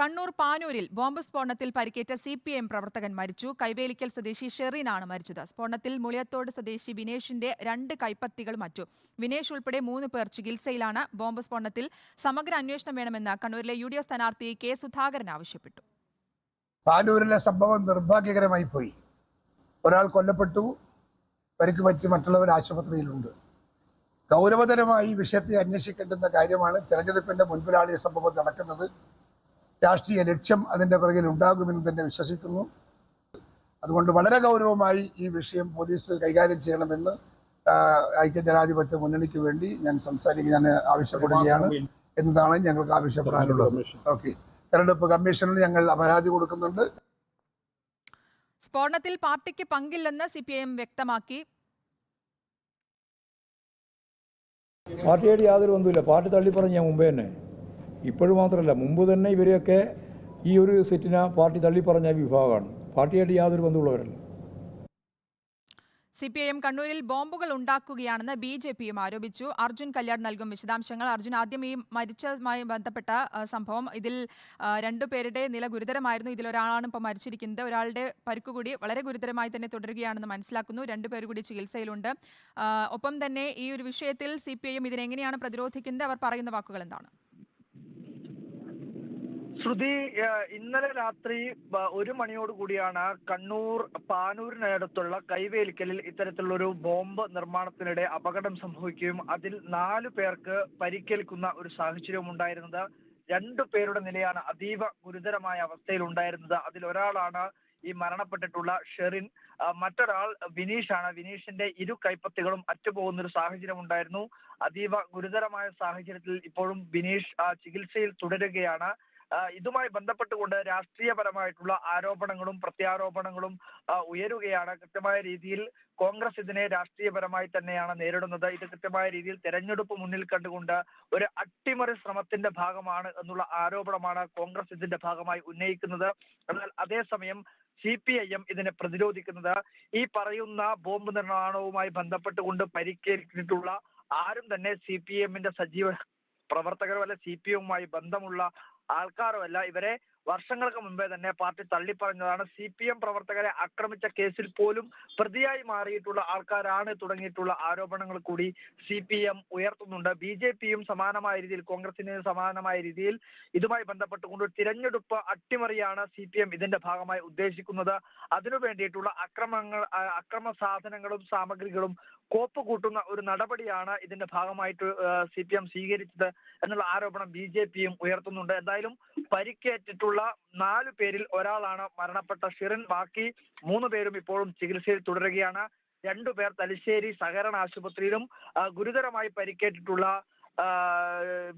Kannur പാനൂരിൽ bomb സ്ഫോടനത്തിൽ പരിക്കേറ്റ C P M പ്രവർത്തകൻ മരിച്ചു. കൈവേലിക്കൽ സ്വദേശി ഷെറിനാണ് മരിച്ചത്. സ്ഫോടനത്തിൽ മുളിയത്തോട് സ്വദേശി വിനേഷിന്റെ രണ്ട് കൈപ്പത്തികൾ മറ്റു. വിനേഷ് ഉൾപ്പെടെ മൂന്ന് പേർ ചികിത്സയിലാണ് ബോംബ് സ്ഫോടനത്തിൽ സമഗ്ര അന്വേഷണം വേണമെന്ന് കണ്ണൂരിലെ യു ഡി എഫ് സ്ഥാനാർത്ഥി കെ സുധാകരൻ ആവശ്യപ്പെട്ടു. പാനൂരിലെ സംഭവം നിർഭാഗ്യകരമായി പോയി. ഒരാൾ കൊല്ലപ്പെട്ടു. പരിക്ക് പറ്റി മറ്റുള്ളവർ ആശുപത്രിയിലുണ്ട്. ഗൗരവതരമായി വിഷയത്തെ അന്വേഷിക്കേണ്ടുന്ന കാര്യമാണ് തെരഞ്ഞെടുപ്പിന്റെ മുൻപിലാണ് ഈ സംഭവം നടക്കുന്നത്. രാഷ്ട്രീയ ലക്ഷ്യം അതിന്റെ പിറകിൽ ഉണ്ടാകുമെന്ന് തന്നെ വിശ്വസിക്കുന്നു. അതുകൊണ്ട് വളരെ ഗൗരവമായി ഈ വിഷയം പോലീസ് കൈകാര്യം ചെയ്യണമെന്ന് ഐക്യ ഐക്യജനാധിപത്യ മുന്നണിക്ക് വേണ്ടി ഞാൻ സംസാരിക്കുക ഞാൻ ആവശ്യപ്പെടുകയാണ് എന്നതാണ് ഞങ്ങൾക്ക് ആവശ്യപ്പെടാനുള്ളത്. ഓക്കെ. തെരഞ്ഞെടുപ്പ് കമ്മീഷനിൽ ഞങ്ങൾ പരാതി കൊടുക്കുന്നുണ്ട്. സ്ഫോടനത്തിൽ പാർട്ടിക്ക് പങ്കില്ലെന്ന് സി പി ഐ വ്യക്തമാക്കി. പാർട്ടിയായിട്ട് യാതൊരു ബന്ധവുമില്ല. പാർട്ടി തള്ളിപ്പറഞ്ഞ മുമ്പേ തന്നെ. ഇപ്പോഴും മാത്രമല്ല മുമ്പ് തന്നെ ഇവരെയൊക്കെ ഈ ഒരു സെറ്റിനെ പാർട്ടി തള്ളിപ്പറഞ്ഞ വിഭാഗമാണ്. പാർട്ടിയായിട്ട് യാതൊരു ബന്ധമുള്ളവരല്ല. സി പി ഐ എം കണ്ണൂരിൽ ബോംബുകൾ ഉണ്ടാക്കുകയാണെന്ന് ബി ജെ പിയും ആരോപിച്ചു. അർജുൻ കല്യാൺ നൽകും വിശദാംശങ്ങൾ. അർജുൻ ആദ്യം ഈ മരിച്ചതുമായി ബന്ധപ്പെട്ട സംഭവം ഇതിൽ രണ്ടുപേരുടെ നില ഗുരുതരമായിരുന്നു. ഇതിൽ ഒരാളാണ് ഇപ്പോൾ മരിച്ചിരിക്കുന്നത്. ഒരാളുടെ പരിക്ക് കൂടി വളരെ ഗുരുതരമായി തന്നെ തുടരുകയാണെന്ന് മനസ്സിലാക്കുന്നു. രണ്ടുപേർ കൂടി ചികിത്സയിലുണ്ട്. ഒപ്പം തന്നെ ഈ ഒരു വിഷയത്തിൽ സി പി ഐ എം ഇതിനെങ്ങനെയാണ് പ്രതിരോധിക്കുന്നത്? അവർ പറയുന്ന വാക്കുകൾ എന്താണ്? ശ്രുതി ഇന്നലെ രാത്രി ഒരു മണിയോട് കൂടിയാണ് കണ്ണൂർ പാനൂരിനടുത്തുള്ള കൈവേലിക്കലിൽ ഇത്തരത്തിലുള്ളൊരു ബോംബ് നിർമ്മാണത്തിനിടെ അപകടം സംഭവിക്കുകയും അതിൽ നാലു പേർക്ക് പരിക്കേൽക്കുന്ന ഒരു സാഹചര്യം ഉണ്ടായിരുന്നത്. രണ്ടു പേരുടെ നിലയാണ് അതീവ ഗുരുതരമായ അവസ്ഥയിൽ ഉണ്ടായിരുന്നത്. അതിൽ ഒരാളാണ് ഈ മരണപ്പെട്ടിട്ടുള്ള ഷെറിൻ. മറ്റൊരാൾ വിനീഷാണ്. വിനീഷിന്റെ ഇരു കൈപ്പത്തികളും അറ്റുപോകുന്ന ഒരു സാഹചര്യം ഉണ്ടായിരുന്നു അതീവ ഗുരുതരമായ സാഹചര്യത്തിൽ ഇപ്പോഴും വിനീഷ് ചികിത്സയിൽ തുടരുകയാണ്. ഇതുമായി ബന്ധപ്പെട്ടുകൊണ്ട് രാഷ്ട്രീയപരമായിട്ടുള്ള ആരോപണങ്ങളും പ്രത്യാരോപണങ്ങളും ഉയരുകയാണ്. കൃത്യമായ രീതിയിൽ കോൺഗ്രസ് ഇതിനെ രാഷ്ട്രീയപരമായി തന്നെയാണ് നേരിടുന്നത്. ഇത് കൃത്യമായ രീതിയിൽ തെരഞ്ഞെടുപ്പ് മുന്നിൽ കണ്ടുകൊണ്ട് ഒരു അട്ടിമറി ശ്രമത്തിന്റെ ഭാഗമാണ് എന്നുള്ള ആരോപണമാണ് കോൺഗ്രസ് ഇതിന്റെ ഭാഗമായി ഉന്നയിക്കുന്നത്. എന്നാൽ അതേസമയം സി പി ഐ എം ഇതിനെ പ്രതിരോധിക്കുന്നത്. ഈ പറയുന്ന ബോംബ് നിർമ്മാണവുമായി ബന്ധപ്പെട്ടുകൊണ്ട് പരിക്കേറ്റിട്ടുള്ള ആരും തന്നെ സി പി എമ്മിന്റെ സജീവ പ്രവർത്തകരോ അല്ലെ സി പി എമ്മുമായി ബന്ധമുള്ള ആൾക്കാരോ അല്ല ഇവരെ വർഷങ്ങൾക്ക് മുമ്പേ തന്നെ പാർട്ടി തള്ളിപ്പറഞ്ഞതാണ് സി പി എം പ്രവർത്തകരെ ആക്രമിച്ച കേസിൽ പോലും പ്രതിയായി മാറിയിട്ടുള്ള ആൾക്കാരാണ് തുടങ്ങിയിട്ടുള്ള ആരോപണങ്ങൾ കൂടി സി പി എം ഉയർത്തുന്നുണ്ട്. ബി ജെ പിയും സമാനമായ രീതിയിൽ കോൺഗ്രസിന് സമാനമായ രീതിയിൽ ഇതുമായി ബന്ധപ്പെട്ടുകൊണ്ട് തിരഞ്ഞെടുപ്പ് അട്ടിമറിയാണ് സി പി എം ഇതിന്റെ ഭാഗമായി ഉദ്ദേശിക്കുന്നത്. അതിനു വേണ്ടിയിട്ടുള്ള അക്രമങ്ങൾ അക്രമ സാധനങ്ങളും സാമഗ്രികളും കോപ്പ് കൂട്ടുന്ന ഒരു നടപടിയാണ് ഇതിന്റെ ഭാഗമായിട്ട് സി പി എം സ്വീകരിച്ചത് എന്നുള്ള ആരോപണം ബി ജെ പിയും ഉയർത്തുന്നുണ്ട്. എന്തായാലും പരിക്കേറ്റിട്ടുള്ള നാലു പേരിൽ ഒരാളാണ് മരണപ്പെട്ട ഷിറിൻ. ബാക്കി മൂന്ന് പേരും ഇപ്പോഴും ചികിത്സയിൽ തുടരുകയാണ്. രണ്ടുപേർ തലശ്ശേരി സഹകരണ ആശുപത്രിയിലും ഗുരുതരമായി പരിക്കേറ്റിട്ടുള്ള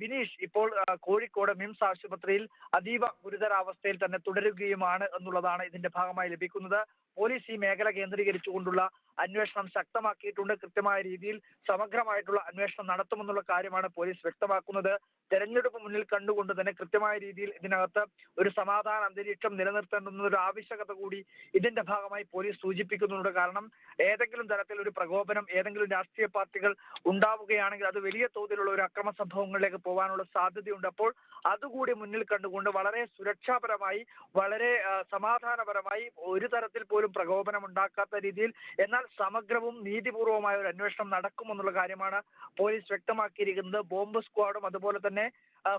വിനീഷ് ഇപ്പോൾ കോഴിക്കോട് മിംസ് ആശുപത്രിയിൽ അതീവ ഗുരുതരാവസ്ഥയിൽ തന്നെ തുടരുകയുമാണ് എന്നുള്ളതാണ് ഇതിന്റെ ഭാഗമായി ലഭിക്കുന്നത്. പോലീസ് ഈ മേഖല കേന്ദ്രീകരിച്ചുകൊണ്ടുള്ള അന്വേഷണം ശക്തമാക്കിയിട്ടുണ്ട്. കൃത്യമായ രീതിയിൽ സമഗ്രമായിട്ടുള്ള അന്വേഷണം നടത്തുമെന്നുള്ള കാര്യമാണ് പോലീസ് വ്യക്തമാക്കുന്നത്. തെരഞ്ഞെടുപ്പ് മുന്നിൽ കണ്ടുകൊണ്ട് തന്നെ കൃത്യമായ രീതിയിൽ ഇതിനകത്ത് ഒരു സമാധാന അന്തരീക്ഷം നിലനിർത്തേണ്ടുന്ന ഒരു ആവശ്യകത കൂടി ഇതിന്റെ ഭാഗമായി പോലീസ് സൂചിപ്പിക്കുന്നുണ്ട്. കാരണം ഏതെങ്കിലും തരത്തിൽ ഒരു പ്രകോപനം ഏതെങ്കിലും രാഷ്ട്രീയ പാർട്ടികൾ ഉണ്ടാവുകയാണെങ്കിൽ അത് വലിയ തോതിലുള്ള ഒരു അക്രമ സംഭവങ്ങളിലേക്ക് പോകാനുള്ള സാധ്യതയുണ്ട്. അപ്പോൾ അതുകൂടി മുന്നിൽ കണ്ടുകൊണ്ട് വളരെ സുരക്ഷാപരമായി വളരെ സമാധാനപരമായി ഒരു തരത്തിൽ പോലും പ്രകോപനം ഉണ്ടാക്കാത്ത രീതിയിൽ എന്നാൽ സമഗ്രവും നീതിപൂർവമായ ഒരു അന്വേഷണം നടക്കുമെന്നുള്ള കാര്യമാണ് പോലീസ് വ്യക്തമാക്കിയിരിക്കുന്നത്. ബോംബ് സ്ക്വാഡും അതുപോലെ തന്നെ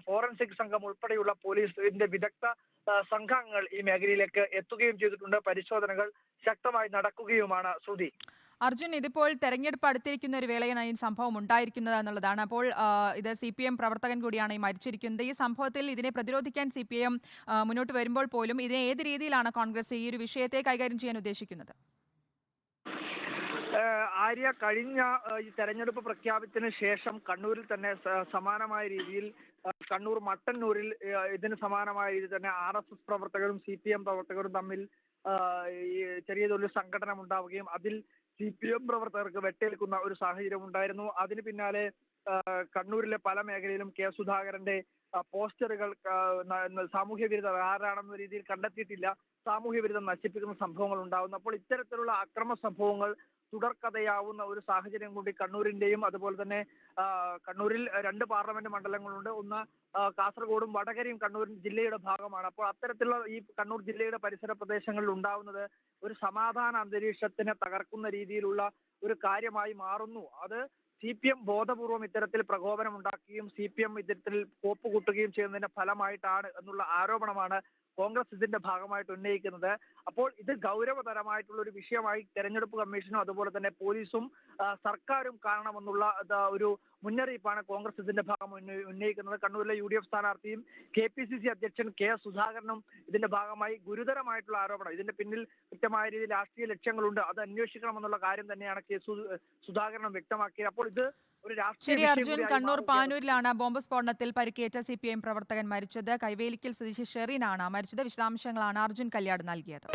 ഫോറൻസിക് സംഘം ഉൾപ്പെടെയുള്ള പോലീസിന്റെ വിദഗ്ധ സംഘങ്ങൾ ഈ മേഖലയിലേക്ക് എത്തുകയും ചെയ്തിട്ടുണ്ട്. പരിശോധനകൾ ശക്തമായി നടക്കുകയുമാണ് ശ്രുതി. അർജുൻ ഇതിപ്പോൾ തെരഞ്ഞെടുപ്പ് അടുത്തിരിക്കുന്ന ഒരു വേളയാണ് ഈ സംഭവം ഉണ്ടായിരിക്കുന്നത് എന്നുള്ളതാണ്. അപ്പോൾ ഇത് സി പി എം പ്രവർത്തകൻ കൂടിയാണ് ഈ മരിച്ചിരിക്കുന്നത്. ഈ സംഭവത്തിൽ ഇതിനെ പ്രതിരോധിക്കാൻ സി പി എം മുന്നോട്ട് വരുമ്പോൾ പോലും ഇതിനെ ഏത് രീതിയിലാണ് കോൺഗ്രസ് ഈ ഒരു വിഷയത്തെ കൈകാര്യം ചെയ്യാൻ ഉദ്ദേശിക്കുന്നത്? ആര്യ കഴിഞ്ഞ ഈ തെരഞ്ഞെടുപ്പ് പ്രഖ്യാപിച്ചതിന് ശേഷം കണ്ണൂരിൽ തന്നെ സമാനമായ രീതിയിൽ കണ്ണൂർ മട്ടന്നൂരിൽ ഇതിന് സമാനമായ രീതിയിൽ തന്നെ ആർ എസ് എസ് പ്രവർത്തകരും സി പി എം പ്രവർത്തകരും തമ്മിൽ ചെറിയ തൊഴിൽ സംഘടന ഉണ്ടാവുകയും അതിൽ സി പി എം പ്രവർത്തകർക്ക് വെട്ടേൽക്കുന്ന ഒരു സാഹചര്യം ഉണ്ടായിരുന്നു. അതിന് പിന്നാലെ കണ്ണൂരിലെ പല മേഖലയിലും കെ സുധാകരന്റെ പോസ്റ്ററുകൾ സാമൂഹ്യ വിരുദ്ധർ ആരാണെന്ന രീതിയിൽ കണ്ടെത്തിയിട്ടില്ല. സാമൂഹ്യ വിരുദ്ധം നശിപ്പിക്കുന്ന സംഭവങ്ങൾ ഉണ്ടാകുന്നു. അപ്പോൾ ഇത്തരത്തിലുള്ള അക്രമ സംഭവങ്ങൾ തുടർക്കഥയാവുന്ന ഒരു സാഹചര്യം കൂടി കണ്ണൂരിന്റെയും അതുപോലെ തന്നെ കണ്ണൂരിൽ രണ്ട് പാർലമെന്റ് മണ്ഡലങ്ങളുണ്ട്. ഒന്ന് കാസർഗോഡും വടകരയും കണ്ണൂർ ജില്ലയുടെ ഭാഗമാണ്. അപ്പോൾ അത്തരത്തിലുള്ള ഈ കണ്ണൂർ ജില്ലയുടെ പരിസര പ്രദേശങ്ങളിൽ ഉണ്ടാവുന്നത് ഒരു സമാധാന അന്തരീക്ഷത്തിനെ തകർക്കുന്ന രീതിയിലുള്ള ഒരു കാര്യമായി മാറുന്നു. അത് സി പി എം ബോധപൂർവം ഇത്തരത്തിൽ പ്രകോപനം ഉണ്ടാക്കുകയും സി പി എം ഇത്തരത്തിൽ കോപ്പ് കൂട്ടുകയും ചെയ്യുന്നതിന്റെ ഫലമായിട്ടാണ് എന്നുള്ള ആരോപണമാണ് കോൺഗ്രസ് ഇതിന്റെ ഭാഗമായിട്ട് ഉന്നയിക്കുന്നത്. അപ്പോൾ ഇത് ഗൗരവതരമായിട്ടുള്ള ഒരു വിഷയമായി തെരഞ്ഞെടുപ്പ് കമ്മീഷനും അതുപോലെ തന്നെ പോലീസും സർക്കാരും കാണണമെന്നുള്ള ഒരു മുന്നറിയിപ്പാണ് കോൺഗ്രസ് ഇതിന്റെ ഭാഗം ഉന്നയിക്കുന്നത്. കണ്ണൂരിലെ യു ഡി എഫ് സ്ഥാനാർത്ഥിയും കെ പി സി സി അധ്യക്ഷൻ കെ എസ് സുധാകരനും ഇതിന്റെ ഭാഗമായി ഗുരുതരമായിട്ടുള്ള ആരോപണം. ഇതിന്റെ പിന്നിൽ കൃത്യമായ രീതിയിൽ രാഷ്ട്രീയ ലക്ഷ്യങ്ങളുണ്ട്. അത് അന്വേഷിക്കണമെന്നുള്ള കാര്യം തന്നെയാണ് കെ സുധാകരനും വ്യക്തമാക്കിയത്. അപ്പോൾ ഇത് ശരി അർജുൻ കണ്ണൂർ. പാനൂരിലാണ് ബോംബ് സ്ഫോടനത്തിൽ പരിക്കേറ്റ സി പി എം പ്രവർത്തകൻ മരിച്ചത്. കൈവേലിക്കൽ സ്വദേശി ഷെറീനാണ് മരിച്ചത്. വിശദാംശങ്ങളാണ് അർജുൻ കല്യാട് നൽകിയത്.